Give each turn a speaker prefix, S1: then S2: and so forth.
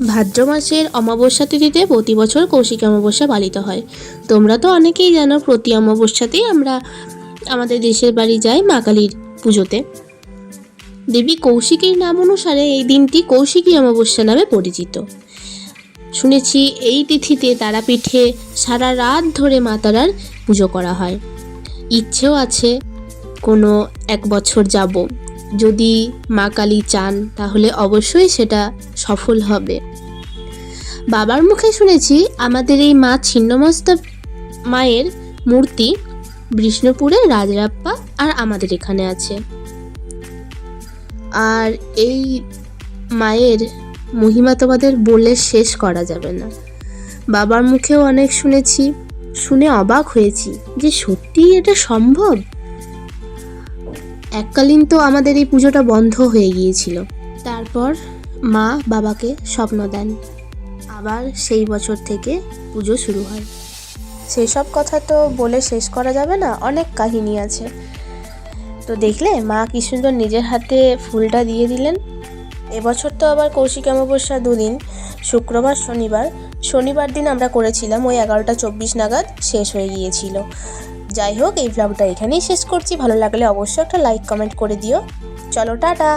S1: ভাদ্র মাসের অমাবস্যা তিথিতে প্রতি বছর কৌশিক অমাবস্যা পালিত হয়। তোমরা তো অনেকেই জানো প্রতি অমাবস্যাতেই আমরা আমাদের দেশের বাড়ি যাই মা কালীর পুজোতে। দেবী কৌশিকীর নাম অনুসারে এই দিনটি কৌশিকী অমাবস্যা নামে পরিচিত। শুনেছি এই তিথিতে তারাপীঠে সারা রাত ধরে মা তারার পুজো করা হয়। ইচ্ছেও আছে কোনো এক বছর যাব। যদি মা কালী চান, তাহলে অবশ্যই সেটা সফল হবে। বাবার মুখে শুনেছি আমাদের এই মা ছিন্নমস্তা মায়ের মূর্তি বিষ্ণুপুরে রাজরাপ্পা আর আমাদের এখানে আছে। আর এই মায়ের মহিমা তোমাদের বলে শেষ করা যাবে না। বাবার মুখেও অনেক শুনেছি, শুনে অবাক হয়েছি যে সত্যিই এটা সম্ভব? এককালীন তো আমাদের এই পুজোটা বন্ধ হয়ে গিয়েছিল। তারপর মা বাবাকে স্বপ্ন দেন। আবার সেই বছর থেকে পুজো শুরু হয়। সেই সব কথা তো বলে শেষ করা যাবে না, অনেক কাহিনী আছে। তো দেখলে মা কি সুন্দর নিজের হাতে ফুলটা দিয়ে দিলেন। এবছর তো আবার কৌশিক অমাবস্যা দুদিন, শুক্রবার, শনিবার। শনিবার দিন আমরা করেছিলাম, ওই এগারোটা চব্বিশ নাগাদ শেষ হয়ে গিয়েছিল। যাই হোক, এই ব্লগটা এখানেই শেষ করছি। ভালো লাগলে অবশ্যই একটা লাইক কমেন্ট করে দিও। চলো, টাটা!